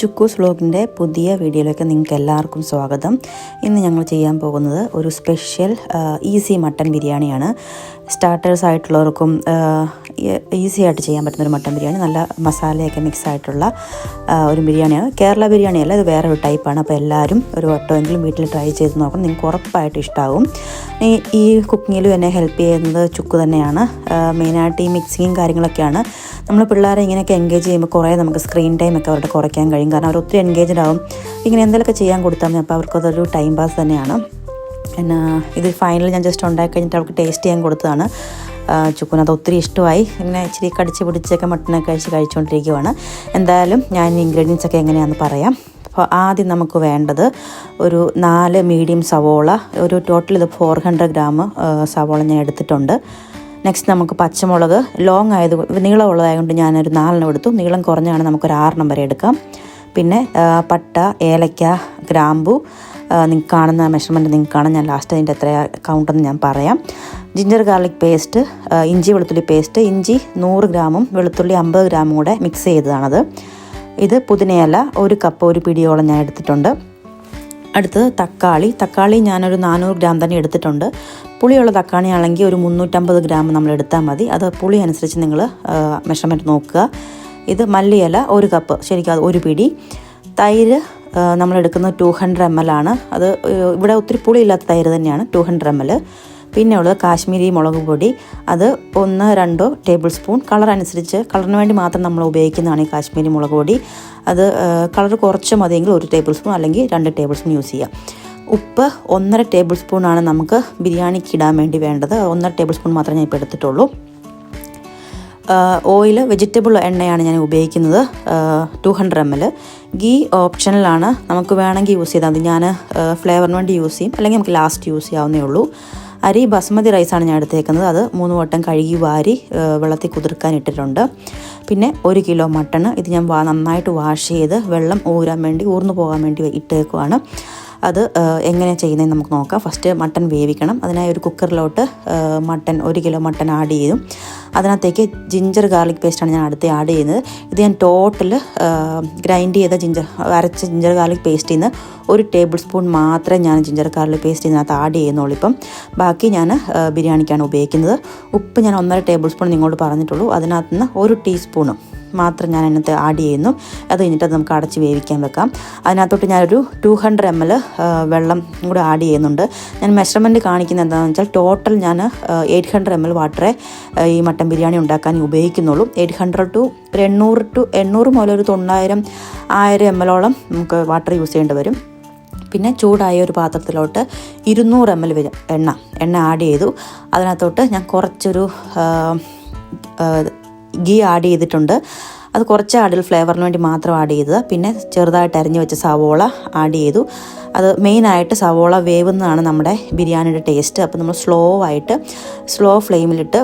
ചുക്കൂസ് വ്ളോഗിന്റെ പുതിയ വീഡിയോയിലേക്ക് നിങ്ങൾക്ക് എല്ലാവർക്കും സ്വാഗതം. ഇന്ന് ഞങ്ങൾ ചെയ്യാൻ പോകുന്നത് ഒരു സ്പെഷ്യൽ ഈസി മട്ടൻ ബിരിയാണിയാണ്. സ്റ്റാർട്ടേഴ്സ് ആയിട്ടുള്ളവർക്കും ഈസി ആയിട്ട് ചെയ്യാൻ പറ്റുന്ന ഒരു മട്ടൻ ബിരിയാണി. നല്ല മസാലയൊക്കെ മിക്സ് ആയിട്ടുള്ള ഒരു ബിരിയാണിയാണ്. കേരള ബിരിയാണി അല്ല ഇത് വേറെ ഒരു ടൈപ്പാണ് അപ്പോൾ എല്ലാവരും ഒരു വട്ടമെങ്കിലും വീട്ടിൽ ട്രൈ ചെയ്ത് നോക്കണം. നിങ്ങൾക്ക് ഉറപ്പായിട്ട് ഇഷ്ടമാകും ഈ കുക്കിങ്ങിലും എന്നെ ഹെൽപ്പ് ചെയ്യുന്നത് ചുക്ക് തന്നെയാണ്. മെയിനായിട്ട് ഈ മിക്സിങ്ങും കാര്യങ്ങളൊക്കെയാണ്. നമ്മൾ പിള്ളേരെ ഇങ്ങനെയൊക്കെ എൻഗേജ് ചെയ്യുമ്പോൾ കുറേ നമുക്ക് സ്ക്രീൻ ടൈം ഒക്കെ അവരുടെ കുറയ്ക്കാൻ കഴിയും. കാരണം അവർ ഒത്തിരി എൻഗേജ്ഡ് ആവും. ഇങ്ങനെ എന്തെങ്കിലുമൊക്കെ ചെയ്യാൻ കൊടുത്താൽ മതി. അപ്പോൾ അവർക്കതൊരു ടൈം പാസ് തന്നെയാണ്. എന്നാ ഇത് ഫൈനൽ ഞാൻ ജസ്റ്റ് ഉണ്ടാക്കി കഴിഞ്ഞിട്ട് അവർക്ക് ടേസ്റ്റ് ചെയ്യാൻ കൊടുത്തതാണ്. ചുക്കുന് അത് ഒത്തിരി ഇഷ്ടമായി. ഇങ്ങനെ ഇച്ചിരി കടിച്ച് പിടിച്ചൊക്കെ മട്ടനൊക്കെ കഴിച്ച് കഴിച്ചുകൊണ്ടിരിക്കുവാണ് എന്തായാലും ഞാൻ ഇൻഗ്രീഡിയൻസ് ഒക്കെ എങ്ങനെയാണെന്ന് പറയാം. അപ്പോൾ ആദ്യം നമുക്ക് വേണ്ടത് ഒരു നാല് മീഡിയം സവോള ഒരു ടോട്ടൽ ഇത് ഫോർ ഹൺഡ്രഡ് ഗ്രാം സവോള ഞാൻ എടുത്തിട്ടുണ്ട്. നെക്സ്റ്റ് നമുക്ക് പച്ചമുളക് ലോങ് ആയത് നീളമുള്ളതായതുകൊണ്ട് ഞാനൊരു നാലെണ്ണം എടുത്തു. നീളം കുറഞ്ഞാണ് നമുക്കൊരു ആറെണ്ണം വരെ എടുക്കാം. പിന്നെ പട്ട ഏലക്ക ഗ്രാമ്പു നിങ്ങൾക്ക് കാണുന്ന മെഷർമെന്റ് നിങ്ങൾക്ക് കാണാം ഞാൻ ലാസ്റ്റ് അതിന്റെ എത്ര കൗണ്ടെന്ന് ഞാൻ പറയാം. ജിഞ്ചർ ഗാർലിക് പേസ്റ്റ് ഇഞ്ചി വെളുത്തുള്ളി പേസ്റ്റ് ഇഞ്ചി നൂറ് ഗ്രാമും വെളുത്തുള്ളി അമ്പത് ഗ്രാമും കൂടെ മിക്സ് ചെയ്തതാണത്. ഇത് പുതിനയില ഒരു കപ്പ് ഒരു പിടിയോളം ഞാൻ എടുത്തിട്ടുണ്ട്. അടുത്തത് തക്കാളി. തക്കാളി ഞാനൊരു നാനൂറ് ഗ്രാം തന്നെ എടുത്തിട്ടുണ്ട്. പുളിയുള്ള തക്കാളി ആണെങ്കിൽ ഒരു മുന്നൂറ്റമ്പത് ഗ്രാം നമ്മൾ എടുത്താൽ മതി. അത് പുളി അനുസരിച്ച് നിങ്ങൾ മെഷർമെന്റ് നോക്കുക. ഇത് മല്ലിയില ഒരു കപ്പ് ശരിക്കും അത് ഒരു പിടി. തൈര് നമ്മൾ എടുക്കുന്നത് ടു ഹൺഡ്രഡ് എം എൽ ആണ്. അത് ഇവിടെ ഒത്തിരി പുളിയില്ലാത്ത തൈര് തന്നെയാണ് ടു ഹൺഡ്രഡ് എം എൽ പിന്നെ ഉള്ളത് കാശ്മീരി മുളക് പൊടി. അത് ഒന്ന് രണ്ടോ ടേബിൾ സ്പൂൺ. കളർ അനുസരിച്ച് കളറിന് വേണ്ടി മാത്രം നമ്മൾ ഉപയോഗിക്കുന്നതാണ് ഈ കാശ്മീരി മുളക് പൊടി. അത് കളർ കുറച്ച് മതിയെങ്കിൽ ഒരു ടേബിൾ സ്പൂൺ അല്ലെങ്കിൽ രണ്ട് ടേബിൾ സ്പൂൺ യൂസ് ചെയ്യാം. ഉപ്പ് ഒന്നര ടേബിൾ സ്പൂണാണ് നമുക്ക് ബിരിയാണിക്ക് ഇടാൻ വേണ്ടി വേണ്ടത്. ഒന്നര ടേബിൾ സ്പൂൺ മാത്രമേ ഞാൻ ഇപ്പോൾ എടുത്തിട്ടുള്ളൂ. ഓയിൽ വെജിറ്റബിൾ എണ്ണയാണ് ഞാൻ ഉപയോഗിക്കുന്നത്. Two hundred M L ghee ഓപ്ഷനിലാണ് നമുക്ക് വേണമെങ്കിൽ യൂസ് ചെയ്താൽ മതി. ഞാൻ ഫ്ലേവറിന് വേണ്ടി യൂസ് ചെയ്യും. അല്ലെങ്കിൽ നമുക്ക് ലാസ്റ്റ് യൂസ് ചെയ്യാവുന്നേ ഉള്ളൂ. അരി ബസ്മതി റൈസാണ് ഞാൻ എടുത്തേക്കുന്നത്. അത് മൂന്ന് വട്ടം കഴുകി വാരി വെള്ളത്തിൽ കുതിർക്കാൻ ഇട്ടിട്ടുണ്ട്. പിന്നെ ഒരു കിലോ മട്ടൺ ഇത് ഞാൻ നന്നായിട്ട് വാഷ് ചെയ്ത് വെള്ളം ഊരാൻ വേണ്ടി ഊർന്നു പോകാൻ വേണ്ടി ഇട്ടേക്കുവാണ്. അത് എങ്ങനെ ചെയ്യുന്നതെന്ന് നമുക്ക് നോക്കാം. ഫസ്റ്റ് മട്ടൺ വേവിക്കണം. അതിനായി ഒരു കുക്കറിലോട്ട് മട്ടൺ ഒരു കിലോ മട്ടൺ ആഡ് ചെയ്തു അതിനകത്തേക്ക് ജിഞ്ചർ ഗാർലിക് പേസ്റ്റാണ് ഞാൻ അടുത്ത് ആഡ് ചെയ്യുന്നത്. ഇത് ഞാൻ ടോട്ടൽ ഗ്രൈൻഡ് ചെയ്ത ജിഞ്ചർ അരച്ച ജിഞ്ചർ ഗാർലിക് പേസ്റ്റിൽ നിന്ന് ഒരു ടേബിൾ സ്പൂൺ മാത്രമേ ഞാൻ ജിഞ്ചർ ഗാർലിക് പേസ്റ്റ് ഇതിനകത്ത് ആഡ് ചെയ്യുന്നുള്ളൂ ഇപ്പം. ബാക്കി ഞാൻ ബിരിയാണിക്കാണ് ഉപയോഗിക്കുന്നത്. ഉപ്പ് ഞാൻ ഒന്നര ടേബിൾ സ്പൂൺ നിങ്ങളോട് പറഞ്ഞിട്ടുള്ളൂ. അതിനകത്ത് നിന്ന് ഒരു ടീസ്പൂണും മാത്രം ഞാൻ അതിനകത്ത് ആഡ് ചെയ്യുന്നു. അത് കഴിഞ്ഞിട്ട് അത് നമുക്ക് അടച്ച് വേവിക്കാൻ വെക്കാം. അതിനകത്തോട്ട് ഞാനൊരു ടു ഹൺഡ്രഡ് എം എൽ വെള്ളം കൂടെ ആഡ് ചെയ്യുന്നുണ്ട്. ഞാൻ മെഷർമെന്റ് കാണിക്കുന്നത് എന്താണെന്ന് വെച്ചാൽ ടോട്ടൽ ഞാൻ എയ്റ്റ് ഹൺഡ്രഡ് എം എൽ വാട്ടറെ ഈ മട്ടൻ ബിരിയാണി ഉണ്ടാക്കാൻ ഉപയോഗിക്കുന്നുള്ളൂ. എയ്റ്റ് ഹൺഡ്രഡ് ടു ഒരു എണ്ണൂറ് ടു എണ്ണൂറ് മുതൽ ഒരു തൊണ്ണായിരം ആയിരം എം എല്ലോളം നമുക്ക് വാട്ടർ യൂസ് ചെയ്യേണ്ടി വരും. പിന്നെ ചൂടായ ഒരു പാത്രത്തിലോട്ട് ഇരുന്നൂറ് എം എൽ എണ്ണ എണ്ണ ആഡ് ചെയ്തു. അതിനകത്തോട്ട് ഞാൻ കുറച്ചൊരു ഗീ ആഡ് ചെയ്തിട്ടുണ്ട്. അത് കുറച്ച് ആഡിൽ ഫ്ലേവറിന് വേണ്ടി മാത്രം ആഡ് ചെയ്തത്. പിന്നെ ചെറുതായിട്ട് അരിഞ്ഞു വെച്ച സവോള ആഡ് ചെയ്തു. അത് മെയിനായിട്ട് സവോള വേവുന്നതാണ് നമ്മുടെ ബിരിയാണിയുടെ ടേസ്റ്റ് അപ്പോൾ നമ്മൾ സ്ലോ ആയിട്ട് സ്ലോ ഫ്ലെയിമിലിട്ട്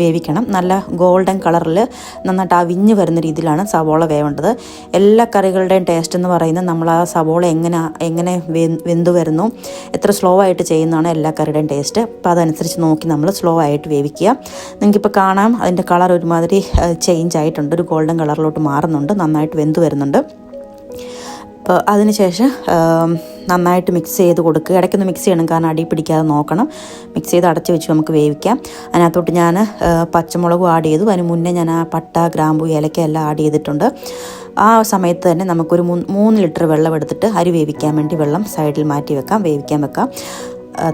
വേവിക്കണം. നല്ല ഗോൾഡൻ കളറിൽ നന്നായിട്ട് അവിഞ്ഞ് വരുന്ന രീതിയിലാണ് സവോള വേവേണ്ടത്. എല്ലാ കറികളുടെയും ടേസ്റ്റ് എന്ന് പറയുന്നത് നമ്മൾ ആ സവോള എങ്ങനെ എങ്ങനെ വെന്തു വരുന്നു എത്ര സ്ലോ ആയിട്ട് ചെയ്യുന്നതാണ് എല്ലാ കറിയുടെയും ടേസ്റ്റ് അപ്പോൾ അതനുസരിച്ച് നോക്കി നമ്മൾ സ്ലോ ആയിട്ട് വേവിക്കുക. നിങ്ങൾക്കിപ്പോൾ കാണാം അതിന്റെ കളർ ഒരുമാതിരി ചേഞ്ച് ആയിട്ടുണ്ട്. ഒരു ഗോൾഡൻ കളറിലോട്ട് മാറുന്നുണ്ട് നന്നായിട്ട് വെന്തു വരുന്നുണ്ട്. അപ്പോൾ അതിനുശേഷം നന്നായിട്ട് മിക്സ് ചെയ്ത് കൊടുക്കുക ഇടയ്ക്കൊന്ന് മിക്സ് ചെയ്യണം കാരണം അടി പിടിക്കാതെ നോക്കണം. മിക്സ് ചെയ്ത് അടച്ച് വെച്ച് നമുക്ക് വേവിക്കാം. അതിനകത്തോട്ട് ഞാൻ പച്ചമുളകും ആഡ് ചെയ്തു. അതിന് മുന്നേ ഞാൻ ആ പട്ട ഗ്രാമ്പു ഏലക്ക എല്ലാം ആഡ് ചെയ്തിട്ടുണ്ട്. ആ സമയത്ത് തന്നെ നമുക്കൊരു മൂന്ന് ലിറ്റർ വെള്ളം എടുത്തിട്ട് അരി വേവിക്കാൻ വേണ്ടി വെള്ളം സൈഡിൽ മാറ്റി വെക്കാം. വേവിക്കാൻ വെക്കാം.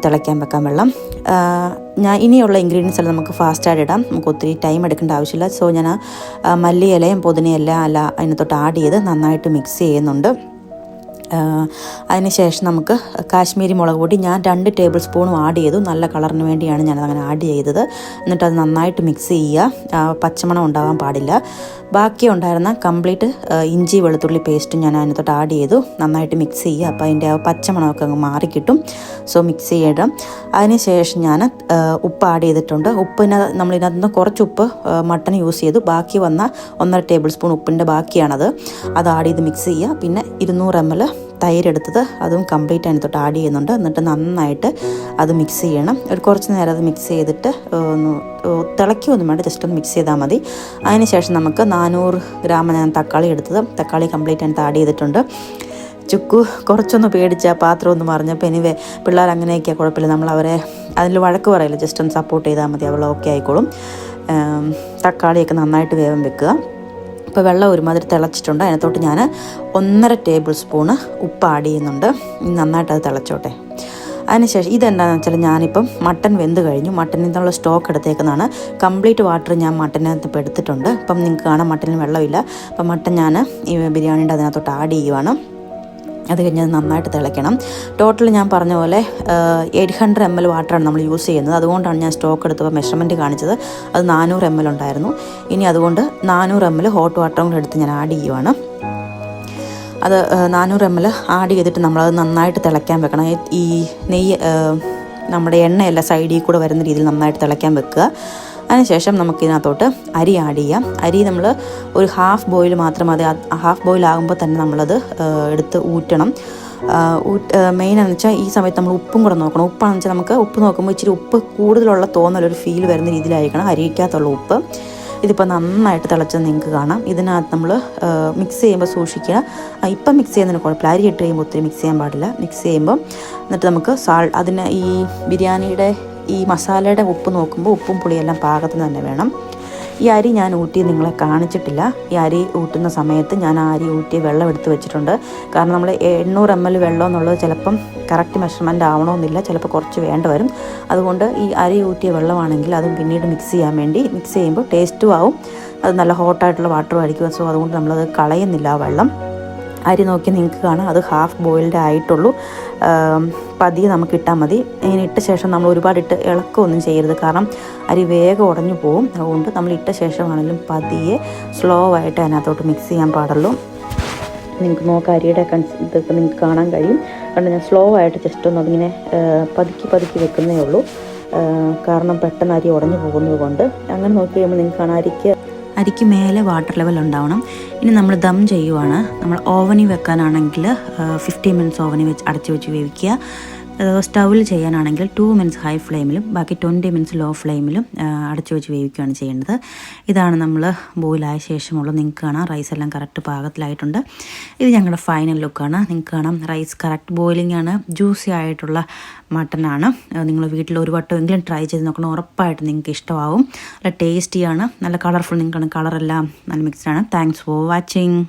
തിളയ്ക്കാൻ വെക്കാം വെള്ളം. ഞാൻ ഇനിയുള്ള ഇൻഗ്രീഡിയൻസ് എല്ലാം നമുക്ക് ഫാസ്റ്റായിട്ട് ഇടാം. നമുക്ക് ഒത്തിരി ടൈം എടുക്കേണ്ട ആവശ്യമില്ല. സോ ഞാൻ മല്ലിയിലയും പുതിനയെല്ലാം അല്ല അതിനകത്തോട്ട് ആഡ് ചെയ്ത് നന്നായിട്ട് മിക്സ് ചെയ്യുന്നുണ്ട്. അതിനുശേഷം നമുക്ക് കാശ്മീരി മുളക് പൊടി ഞാൻ രണ്ട് ടേബിൾ സ്പൂണും ആഡ് ചെയ്തു. നല്ല കളറിന് വേണ്ടിയാണ് ഞാനത് അങ്ങനെ ആഡ് ചെയ്തത്. എന്നിട്ട് അത് നന്നായിട്ട് മിക്സ് ചെയ്യുക. പച്ചമണം ഉണ്ടാകാൻ പാടില്ല. ബാക്കി ഉണ്ടായിരുന്ന കംപ്ലീറ്റ് ഇഞ്ചി വെളുത്തുള്ളി പേസ്റ്റും ഞാൻ അതിനകത്തോട്ട് ആഡ് ചെയ്തു. നന്നായിട്ട് മിക്സ് ചെയ്യുക. അപ്പോൾ അതിന്റെ ആ പച്ചമണമൊക്കെ അങ്ങ് മാറിക്കിട്ടും സോ മിക്സ് ചെയ്യണം. അതിനുശേഷം ഞാൻ ഉപ്പ് ആഡ് ചെയ്തിട്ടുണ്ട്. ഉപ്പിന് നമ്മൾ നിന്ന് കുറച്ച് ഉപ്പ് മട്ടൺ യൂസ് ചെയ്തു. ബാക്കി വന്ന ഒന്നര ടേബിൾ സ്പൂൺ ഉപ്പിന്റെ ബാക്കിയാണത്. അത് ആഡ് ചെയ്ത് മിക്സ് ചെയ്യുക. പിന്നെ ഇരുന്നൂറ് എം എൽ തൈര് എടുത്തത് അതും കംപ്ലീറ്റ് അതിനകത്തോട്ട് ആഡ് ചെയ്യുന്നുണ്ട്. എന്നിട്ട് നന്നായിട്ട് അത് മിക്സ് ചെയ്യണം. ഒരു കുറച്ച് നേരം അത് മിക്സ് ചെയ്തിട്ട് ഒന്ന് തിളയ്ക്കൊന്നും വേണ്ട. ജസ്റ്റ് ഒന്ന് മിക്സ് ചെയ്താൽ മതി. അതിനുശേഷം നമുക്ക് നാനൂറ് ഗ്രാം ഞാൻ തക്കാളി എടുത്തത്. തക്കാളി കംപ്ലീറ്റ് അതിനകത്ത് ആഡ് ചെയ്തിട്ടുണ്ട്. ചുക്കു കുറച്ചൊന്ന് പേടിച്ച പാത്രം ഒന്ന് മറിഞ്ഞപ്പോൾ ഇനി പിള്ളേർ അങ്ങനെയൊക്കെയാണ് കുഴപ്പമില്ല. നമ്മൾ അവരെ അതിൽ വഴക്ക് പറയില്ല. ജസ്റ്റ് ഒന്ന് സപ്പോർട്ട് ചെയ്താൽ മതി. അവൾ ഓക്കെ ആയിക്കോളും. തക്കാളിയൊക്കെ നന്നായിട്ട് വേഗം വെക്കുക. ഇപ്പോൾ വെള്ളം ഒരുമാതിരി തിളച്ചിട്ടുണ്ട്. അതിനകത്തോട്ട് ഞാൻ ഒന്നര ടേബിൾ സ്പൂണ് ഉപ്പ് ആഡ് ചെയ്യുന്നുണ്ട്. നന്നായിട്ട് അത് തിളച്ചോട്ടെ. അതിനുശേഷം ഇതെന്താണെന്ന് വെച്ചാൽ ഞാനിപ്പം മട്ടൻ വെന്ത് കഴിഞ്ഞു. മട്ടനിൽ നിന്നുള്ള സ്റ്റോക്ക് എടുത്തേക്കുന്നതാണ്. കംപ്ലീറ്റ് വാട്ടർ ഞാൻ മട്ടനകത്ത് ഇപ്പോൾ എടുത്തിട്ടുണ്ട്. ഇപ്പം നിങ്ങൾക്ക് കാണാൻ മട്ടനിൽ വെള്ളമില്ല. അപ്പം മട്ടൻ ഞാൻ ഈ ബിരിയാണിന്റെ അതിനകത്തോട്ട് ആഡ് ചെയ്യുവാണ്. അത് കഴിഞ്ഞ് നന്നായിട്ട് തിളയ്ക്കണം. ടോട്ടൽ ഞാൻ പറഞ്ഞ പോലെ എയ്റ്റ് ഹൺഡ്രഡ് എം എൽ വാട്ടറാണ് നമ്മൾ യൂസ് ചെയ്യുന്നത്. അതുകൊണ്ടാണ് ഞാൻ സ്റ്റോക്ക് എടുത്തപ്പോൾ മെഷർമെന്റ് കാണിച്ചത്. അത് നാനൂറ് എം എൽ ഉണ്ടായിരുന്നു. ഇനി അതുകൊണ്ട് നാനൂറ് എം എൽ ഹോട്ട് വാട്ടറും കൂടെ എടുത്ത് ഞാൻ ആഡ് ചെയ്യുവാണ്. അത് നാനൂറ് എം എൽ ആഡ് ചെയ്തിട്ട് നമ്മളത് നന്നായിട്ട് തിളയ്ക്കാൻ വെക്കണം. ഈ നെയ്യ് നമ്മുടെ എണ്ണയല്ല സൈഡിൽ കൂടെ വരുന്ന രീതിയിൽ നന്നായിട്ട് തിളയ്ക്കാൻ വെക്കുക. അതിനുശേഷം നമുക്കിതിനകത്തോട്ട് അരി ആഡ് ചെയ്യാം. അരി നമ്മൾ ഒരു ഹാഫ് ബോയിൽ മാത്രം അത് ഹാഫ് ബോയിൽ ആകുമ്പോൾ തന്നെ നമ്മളത് എടുത്ത് ഊറ്റണം. മെയിൻ എന്ന് വെച്ചാൽ ഈ സമയത്ത് നമ്മൾ ഉപ്പും കൂടെ നോക്കണം. ഉപ്പാണെന്ന് വെച്ചാൽ നമുക്ക് ഉപ്പ് നോക്കുമ്പോൾ ഇച്ചിരി ഉപ്പ് കൂടുതലുള്ള തോന്നലൊരു ഫീൽ വരുന്ന രീതിയിലായിരിക്കണം അരിക്കകത്തുള്ള ഉപ്പ്. ഇതിപ്പോൾ നന്നായിട്ട് തിളച്ചത് നിങ്ങൾക്ക് കാണാം. ഇതിനകത്ത് നമ്മൾ മിക്സ് ചെയ്യുമ്പോൾ സൂക്ഷിക്കുക. ഇപ്പം മിക്സ് ചെയ്യുന്നതിന് കുഴപ്പമില്ല. അരി ഇട്ട് കഴിയുമ്പോൾ ഒത്തിരി മിക്സ് ചെയ്യാൻ പാടില്ല. മിക്സ് ചെയ്യുമ്പോൾ എന്നിട്ട് നമുക്ക് സാൾ അതിന് ഈ ബിരിയാണിയുടെ ഈ മസാലയുടെ ഉപ്പ് നോക്കുമ്പോൾ ഉപ്പും പുളിയെല്ലാം പാകത്തിന് തന്നെ വേണം. ഈ അരി ഞാൻ ഊട്ടി നിങ്ങളെ കാണിച്ചിട്ടില്ല. ഈ അരി ഊട്ടുന്ന സമയത്ത് ഞാൻ ആ അരി ഊട്ടി വെള്ളം എടുത്ത് വെച്ചിട്ടുണ്ട്. കാരണം നമ്മൾ എണ്ണൂറ് എം എൽ വെള്ളം എന്നുള്ളത് ചിലപ്പം കറക്റ്റ് മെഷർമെന്റ് ആവണമെന്നില്ല. ചിലപ്പോൾ കുറച്ച് വേണ്ട വരും. അതുകൊണ്ട് ഈ അരി ഊറ്റിയ വെള്ളമാണെങ്കിൽ അതും പിന്നീട് മിക്സ് ചെയ്യാൻ വേണ്ടി മിക്സ് ചെയ്യുമ്പോൾ ടേസ്റ്റും ആവും. അത് നല്ല ഹോട്ടായിട്ടുള്ള വാട്ടറും ആയിരിക്കും. സോ അതുകൊണ്ട് നമ്മളത് കളയുന്നില്ല ആ വെള്ളം. അരി നോക്കി നിങ്ങൾക്ക് കാണാം. അത് ഹാഫ് ബോയിൽഡ് ആയിട്ടുള്ളൂ. പതി നമുക്ക് ഇട്ടാൽ മതി. ഇങ്ങനെ ഇട്ട ശേഷം നമ്മൾ ഒരുപാട് ഇട്ട് ഇളക്കമൊന്നും ചെയ്യരുത്. കാരണം അരി വേഗം ഉടഞ്ഞു പോകും അതുകൊണ്ട് നമ്മൾ ഇട്ട ശേഷമാണെങ്കിലും പതിയെ സ്ലോ ആയിട്ട് അതിനകത്തോട്ട് മിക്സ് ചെയ്യാൻ പാടുള്ളൂ. നിങ്ങൾക്ക് നോക്കാം അരിയുടെ കൺസ് ഇതൊക്കെ നിങ്ങൾക്ക് കാണാൻ കഴിയും. കാരണം ഞാൻ സ്ലോ ആയിട്ട് ജസ്റ്റ് ഒന്ന് അതിങ്ങനെ പതുക്കി പതുക്കി വെക്കുന്നേ ഉള്ളൂ. കാരണം പെട്ടെന്ന് അരി ഉടഞ്ഞു പോകുന്നത് കൊണ്ട്. അങ്ങനെ നോക്കി കഴിയുമ്പോൾ നിങ്ങൾക്ക് കാണാം അരിക്ക് അരിക്ക് മേലെ വാട്ടർ ലെവൽ ഉണ്ടാവണം. ഇനി നമ്മൾ ദം ചെയ്യുവാണ്. നമ്മൾ ഓവനിൽ വെക്കാനാണെങ്കിൽ ഫിഫ്റ്റീൻ മിനിറ്റ്സ് ഓവനിൽ വെച്ച് അടച്ചു വെച്ച് വേവിക്കുക. സ്റ്റൗവിൽ ചെയ്യാനാണെങ്കിൽ ടു മിനിറ്റ്സ് ഹൈ ഫ്ലെയിമിലും ബാക്കി ട്വന്റി മിനിറ്റ്സ് ലോ ഫ്ലെയിമിലും അടച്ചു വെച്ച് വേവിക്കുകയാണ് ചെയ്യേണ്ടത്. ഇതാണ് നമ്മൾ ബോയിലായ ശേഷമുള്ള നിങ്ങൾക്ക് കാണാം. റൈസ് എല്ലാം കറക്റ്റ് പാകത്തിലായിട്ടുണ്ട്. ഇത് ഞങ്ങളുടെ ഫൈനൽ ലുക്കാണ് നിങ്ങൾക്ക് കാണാം റൈസ് കറക്റ്റ് ബോയിലിംഗ് ആണ്. ജ്യൂസി ആയിട്ടുള്ള മട്ടനാണ് നിങ്ങൾ വീട്ടിൽ ഒരു വട്ടമെങ്കിലും ട്രൈ ചെയ്ത് നോക്കണം. ഉറപ്പായിട്ട് നിങ്ങൾക്ക് ഇഷ്ടമാവും. നല്ല ടേസ്റ്റിയാണ് നല്ല കളർഫുൾ നിങ്ങൾക്കാണ് കളറെല്ലാം നല്ല മിക്സ്ഡാണ് താങ്ക്സ് ഫോർ വാച്ചിങ്